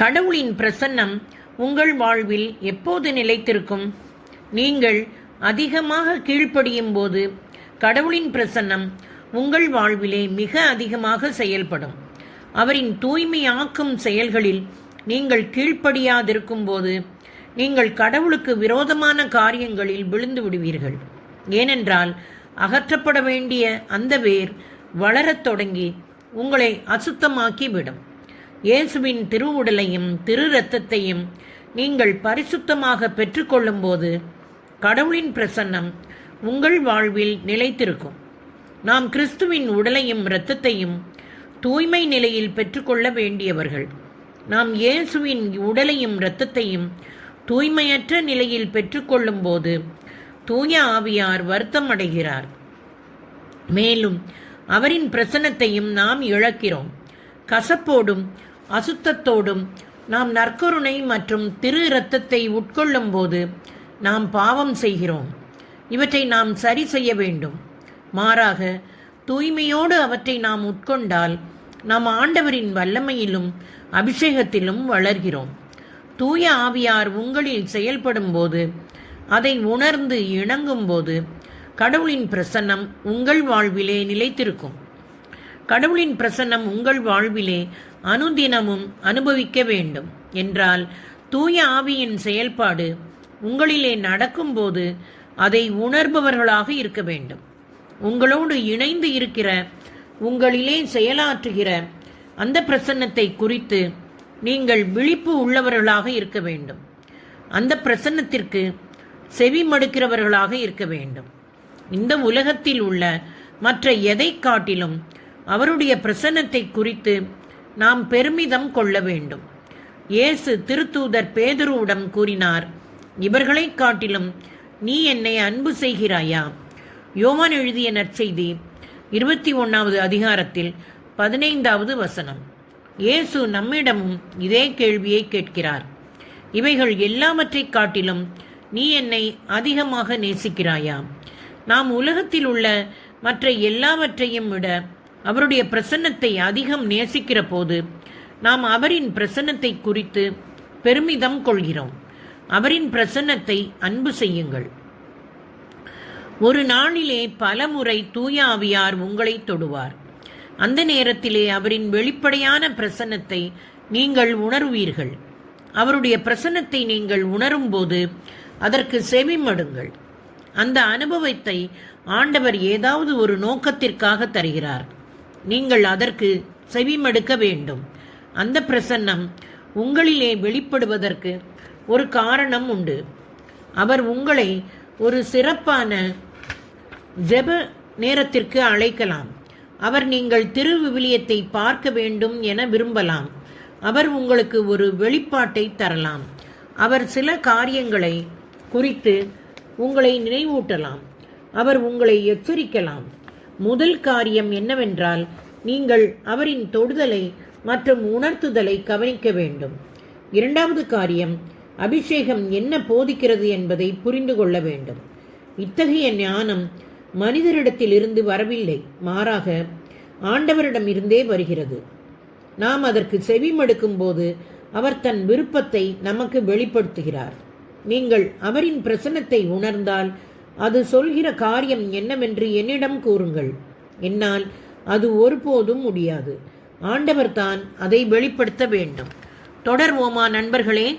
கடவுளின் பிரசன்னம் உங்கள் வாழ்வில் எப்போது நிலைத்திருக்கும்? நீங்கள் அதிகமாக கீழ்ப்படியும் போது கடவுளின் பிரசன்னம் உங்கள் வாழ்விலே மிக அதிகமாக செயல்படும். அவரின் தூய்மையாக்கும் செயல்களில் நீங்கள் கீழ்ப்படியாதிருக்கும் போது நீங்கள் கடவுளுக்கு விரோதமான காரியங்களில் விழுந்து விடுவீர்கள். ஏனென்றால் அகற்றப்பட வேண்டிய அந்த வேர் வளரத் தொடங்கி உங்களை அசுத்தமாக்கி விடும் இயேசுவின் திருவுடலையும் திரு இரத்தத்தையும் நீங்கள் பரிசுத்தமாக பெற்றுக்கொள்ளும்போது கடவுளின் பிரசன்னம் உங்கள் வாழ்வில் நிலைத்திருக்கும். நாம் கிறிஸ்துவின் உடலையும் இரத்தத்தையும் தூய்மை நிலையில் பெற்றுக்கொள்ள வேண்டியவர்கள். நாம் இயேசுவின் உடலையும் இரத்தத்தையும் தூய்மையற்ற நிலையில் பெற்றுக்கொள்ளும் போது தூய ஆவியார் வருத்தம் அடைகிறார் மேலும் அவரின் பிரசன்னத்தையும் நாம் இழக்கிறோம். கசப்போடும் அசுத்தத்தோடும் நாம் நற்கருணை மற்றும் திரு இரத்தத்தை உட்கொள்ளும் போது நாம் பாவம் செய்கிறோம். இவற்றை நாம் சரி செய்ய வேண்டும். மாறாக தூய்மையோடு அவற்றை நாம் உட்கொண்டால் நாம் ஆண்டவரின் வல்லமையிலும் அபிஷேகத்திலும் வளர்கிறோம். தூய ஆவியார் உங்களில் செயல்படும் போது அதை உணர்ந்து இணங்கும் போது கடவுளின் பிரசன்னம் உங்கள் வாழ்விலே நிலைத்திருக்கும். கடவுளின் பிரசன்னம் உங்கள் வாழ்விலே அனுதினமும் அனுபவிக்க வேண்டும். என்றால் தூய ஆவியின் செயல்பாடு உங்களிலே நடக்கும்போது அதை உணர்பவர்களாக இருக்க வேண்டும். உங்களோடு இணைந்து இருக்கிற உங்களிலே செயலாற்றுகிற அந்த பிரசன்னத்தை குறித்து நீங்கள் விழிப்பு உள்ளவர்களாக இருக்க வேண்டும். அந்த பிரசன்னத்திற்கு செவி மடுக்கிறவர்களாக இருக்க வேண்டும். இந்த உலகத்தில் உள்ள மற்ற எதை காட்டிலும் அவருடைய பிரசன்னத்தை குறித்து நாம் பெருமிதம் கொள்ள வேண்டும். இயேசு திருத்தூதர் பேதுருவிடம் கூறினார் இவர்களைக் காட்டிலும் நீ என்னை அன்பு செய்கிறாயா? யோவான் எழுதிய நற்செய்தி இருபத்தி ஒன்றாவது அதிகாரத்தில் பதினைந்தாவது வசனம். இயேசு நம்மிடமும் இதே கேள்வியை கேட்கிறார் இவைகள் எல்லாவற்றைக் காட்டிலும் நீ என்னை அதிகமாக நேசிக்கிறாயா? நாம் உலகத்தில் உள்ள மற்ற எல்லாவற்றையும் விட அவருடைய பிரசன்னத்தை அதிகம் நேசிக்கிற போது நாம் அவரின் பிரசன்னத்தை குறித்து பெருமிதம் கொள்கிறோம். அவரின் பிரசன்னத்தை அன்பு செய்யுங்கள். ஒரு நாளிலே பல முறை தூய ஆவியார் உங்களை தொடுவார். அந்த நேரத்திலே அவரின் வெளிப்படையான பிரசன்னத்தை நீங்கள் உணர்வீர்கள். அவருடைய பிரசன்னத்தை நீங்கள் உணரும்போது அதற்கு செவிமடுங்கள். அந்த அனுபவத்தை ஆண்டவர் ஏதாவது ஒரு நோக்கத்திற்காக தருகிறார். நீங்கள் அதற்கு செவிமடுக்க வேண்டும். அந்த பிரசன்னம் உங்களிலே வெளிப்படுவதற்கு ஒரு காரணம் உண்டு. அவர் உங்களை ஒரு சிறப்பான ஜெப நேரத்திற்கு அழைக்கலாம். அவர் நீங்கள் திருவிவிலியத்தை பார்க்க வேண்டும் என விரும்பலாம். அவர் உங்களுக்கு ஒரு வெளிப்பாட்டை தரலாம். அவர் சில காரியங்களை குறித்து உங்களை நினைவூட்டலாம். அவர் உங்களை எச்சரிக்கலாம். முதல் காரியம் என்னவென்றால் நீங்கள் அவரின் தொடுதலை மற்றும் உணர்த்துதலை கவனிக்க வேண்டும். இரண்டாவது காரியம் அபிஷேகம் என்ன போதிக்கிறது என்பதை புரிந்து கொள்ள வேண்டும். இத்தகைய ஞானம் மனிதரிடத்திலிருந்து வரவில்லை மாறாக ஆண்டவரிடமிருந்தே வருகிறது. நாம் அதற்கு செவிமடுக்கும் போது அவர் தன் விருப்பத்தை நமக்கு வெளிப்படுத்துகிறார். நீங்கள் அவரின் பிரசன்னத்தை உணர்ந்தால் அது சொல்கிற காரியம் என்னவென்று என்னிடம் கூறுங்கள். என்னால் அது ஒருபோதும் முடியாது. ஆண்டவர் தான் அதை வெளிப்படுத்த வேண்டும். தொடர்வோமா நண்பர்களே